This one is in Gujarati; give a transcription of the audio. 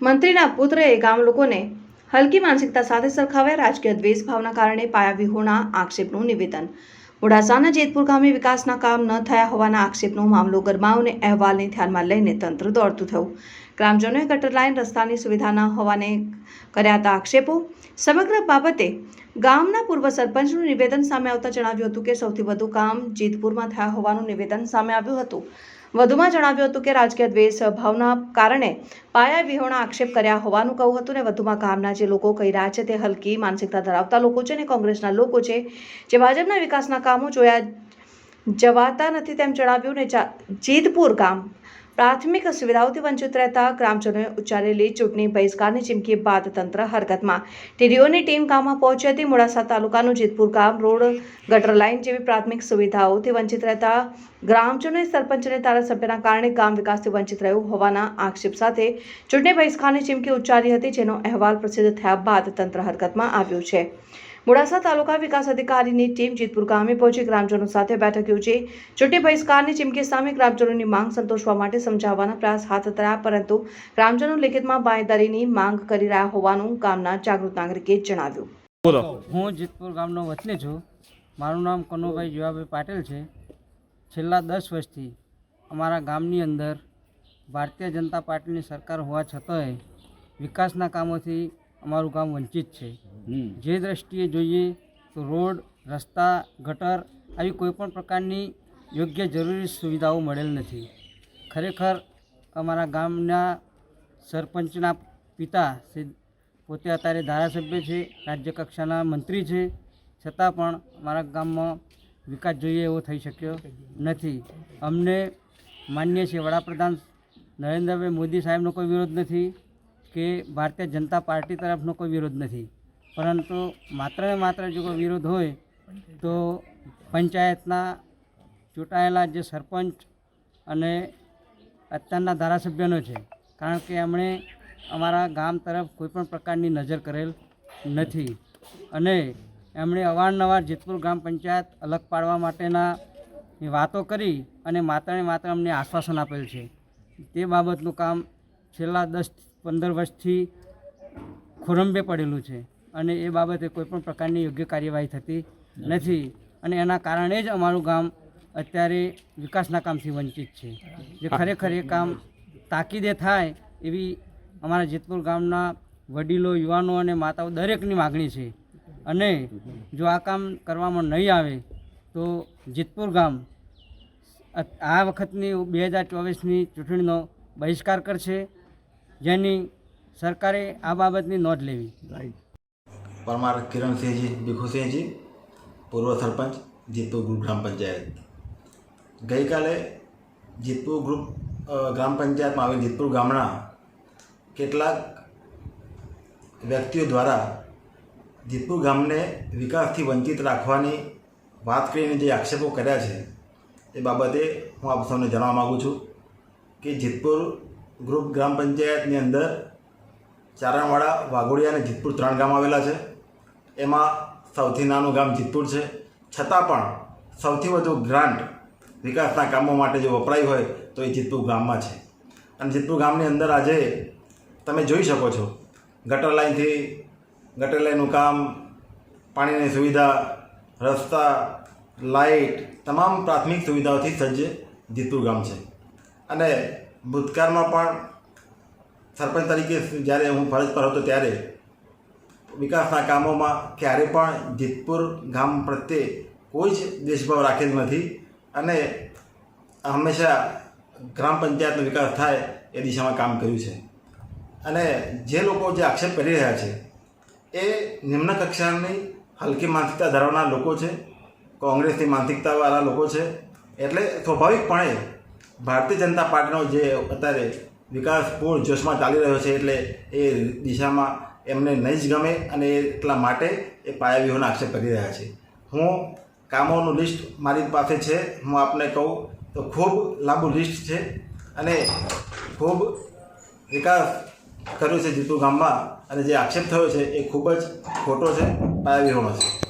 મંત્રીના પુત્રએ ગામ લોકોને હલકી માનસિકતા સાથે સરખાવ્યા રાજકીય દ્વેષ ભાવના કારણે પાયા વિહોણા આક્ષેપનું નિવેદન. મોડાસાના જેતપુર ગામે વિકાસના કામ ન થયા હોવાના આક્ષેપનો મામલો ગરમાવને અહેવાલને ધ્યાનમાં લઈને તંત્ર દોડતું થયું. ગ્રામજનોએ ગટર લાઇન રસ્તાની સુવિધા ન હોવાને કર્યા હતા આક્ષેપો. સમગ્ર બાબતે ગામના પૂર્વ સરપંચનું નિવેદન સામે આવતા જણાવ્યું હતું કે સૌથી વધુ કામ જેતપુરમાં થયા હોવાનું નિવેદન સામે આવ્યું હતું. વધુમાં જણાવ્યું હતું કે રાજકીય દ્વેષ ભાવના કારણે પાયા વિહોણા આક્ષેપ કર્યા હોવાનું કહ્યું હતું ને વધુમાં ગામના જે લોકો કહી રહ્યા છે તે હલકી માનસિકતા ધરાવતા લોકો છે ને કોંગ્રેસના લોકો છે, જે ભાજપના વિકાસના કામો જોયા જવાતા નથી તેમ જણાવ્યું ને જેતપુર ગામ પ્રાથમિક સુવિધાઓથી વંચિત રહેતા ગ્રામજનોએ ઉચ્ચારેલી ચૂંટણી બહિષ્કારની ચીમકી બાદ તંત્ર હરકતમાં. ટીડીઓની ટીમ ગામમાં પહોંચી હતી. મોડાસા તાલુકાનું જેતપુર ગામ રોડ ગટર લાઇન જેવી પ્રાથમિક સુવિધાઓથી વંચિત રહેતા ગ્રામજનોએ સરપંચ અને ધારાસભ્યના કારણે ગામ વિકાસથી વંચિત રહ્યું હોવાના આક્ષેપ સાથે ચૂંટણી બહિષ્કારની ચીમકી ઉચ્ચારી હતી, જેનો અહેવાલ પ્રસિદ્ધ થયા બાદ તંત્ર હરકતમાં આવ્યું છે. મોડાસા તાલુકા વિકાસ અધિકારીની ટીમ જીતપુર ગામે પહોંચી ગ્રામજનો સાથે બેઠક યોજી. ચૂંટણી બહિષ્કારની ચીમકી સામે ગ્રામજનોની માંગ સંતોષવા માટે સમજાવવાના પ્રયાસ હાથ ધર્યા પરંતુ ગ્રામજનો લેખિતમાં બાંયધરીની માંગ કરી રહ્યા હોવાનું ગામના જાગૃત નાગરિકે જણાવ્યું. બોલો. હું જીતપુર ગામનો વતની છું. મારું નામ કનુભાઈ જીવાભાઈ પાટેલ છે. છેલ્લા દસ વર્ષથી અમારા ગામની અંદર ભારતીય જનતા પાર્ટીની સરકાર હોવા છતાંય વિકાસના કામોથી અમારું ગામ વંચિત છે. જે દ્રષ્ટિએ જોઈએ તો રોડ રસ્તા ગટર આવી કોઈપણ પ્રકારની યોગ્ય જરૂરી સુવિધાઓ મળેલ નથી. ખરેખર અમારા ગામના સરપંચના પિતા પોતે અત્યારે ધારાસભ્ય છે રાજ્ય કક્ષાના મંત્રી છે. છતાં પણ અમારા ગામમાં વિકાસ જોઈએ એવો થઈ શક્યો નથી. અમને માન્ય છે વડાપ્રધાન નરેન્દ્રભાઈ મોદી સાહેબનો કોઈ વિરોધ નથી. કે ભારતીય જનતા પાર્ટી તરફનો કોઈ વિરોધ નથી. પરંતુ માત્ર ને માત્ર જો કોઈ વિરોધ હોય, તો પંચાયતના ચૂંટાયેલા જે સરપંચ અને અત્યારના ધારાસભ્યનો છે, કારણ કે એમણે અમારા ગામ તરફ કોઈપણ પ્રકારની નજર કરેલ નથી. અને એમણે અવારનવાર જેતપુર ગ્રામ પંચાયત અલગ પાડવા માટેના વાતો કરી અને માત્ર ને માત્ર અમને આશ્વાસન આપેલ છે. તે બાબતનું કામ છેલ્લા દસ પંદર વર્ષથી ખોરંબે પડેલું છે અને એ બાબતે કોઈપણ પ્રકારની યોગ્ય કાર્યવાહી થતી નથી અને એના કારણે જ અમારું ગામ અત્યારે વિકાસના કામથી વંચિત છે. જે ખરેખર એ કામ તાકીદે થાય એવી અમારા જેતપુર ગામના વડીલો યુવાનો અને માતાઓ દરેકની માગણી છે. અને જો આ કામ કરવામાં નહીં આવે તો જેતપુર ગામ આ વખતની બે હજાર ચોવીસની ચૂંટણીનો બહિષ્કાર કરશે જેની સરકારે આ બાબતની નોંધ લેવી. પરમાર કિરણસિંહજી ભીખુસિંહજી પૂર્વ સરપંચ જીતપુર ગ્રુપ ગ્રામ પંચાયત. ગઈકાલે જીતપુર ગ્રુપ ગ્રામ પંચાયતમાં આવેલ જીતપુર ગામના કેટલાક વ્યક્તિઓ દ્વારા જીતપુર ગામને વિકાસથી વંચિત રાખવાની વાત કરીને જે આક્ષેપો કર્યા છે એ બાબતે હું આપ સૌને જણાવવા માગું છું કે જીતપુર ગ્રુપ ગ્રામ પંચાયતની અંદર ચારણવાડા, વાઘોડિયા અને જીતપુર ત્રણ ગામ આવેલા છે. એમાં સૌથી નાનું ગામ જીતપુર છે. છતાં પણ સૌથી વધુ ગ્રાન્ટ વિકાસના કામો માટે જો વપરાય હોય તો એ જીતપુર ગામમાં છે. અને જીતપુર ગામની અંદર આજે તમે જોઈ શકો છો, ગટર લાઇનથી ગટર લાઇનનું કામ, પાણીની સુવિધા, રસ્તા, લાઇટ, તમામ પ્રાથમિક સુવિધાઓથી સજ્જ જીતપુર ગામ છે. અને ભૂતકાળમાં પણ સરપંચ તરીકે જ્યારે હું ફરજ પર હતો ત્યારે વિકાસના કામોમાં ક્યારે પણ જીતપુર ગામ પ્રત્યે કોઈ જ દેશભાવ રાખેલ નથી અને હંમેશા ગ્રામ પંચાયતનો વિકાસ થાય એ દિશામાં કામ કર્યું છે. અને જે લોકો જે આક્ષેપ કરી રહ્યા છે એ નિમ્ન કક્ષાની હલકી માનસિકતા ધરાવનાર લોકો છે, કોંગ્રેસની માનસિકતાવાળા લોકો છે, એટલે સ્વાભાવિકપણે ભારતીય જનતા પાર્ટીનો જે અત્યારે વિકાસ પૂર્ણ જોશમાં ચાલી રહ્યો છે એટલે એ દિશામાં એમને નહીં જ ગમે અને એટલા માટે એ પાયા આક્ષેપ કરી રહ્યા છે. હું કામોનું લિસ્ટ મારી પાસે છે, હું આપને કહું તો ખૂબ લાંબુ લિસ્ટ છે અને ખૂબ વિકાસ કર્યો છે જીતુ ગામમાં અને જે આક્ષેપ થયો છે એ ખૂબ જ ખોટો છે પાયા છે.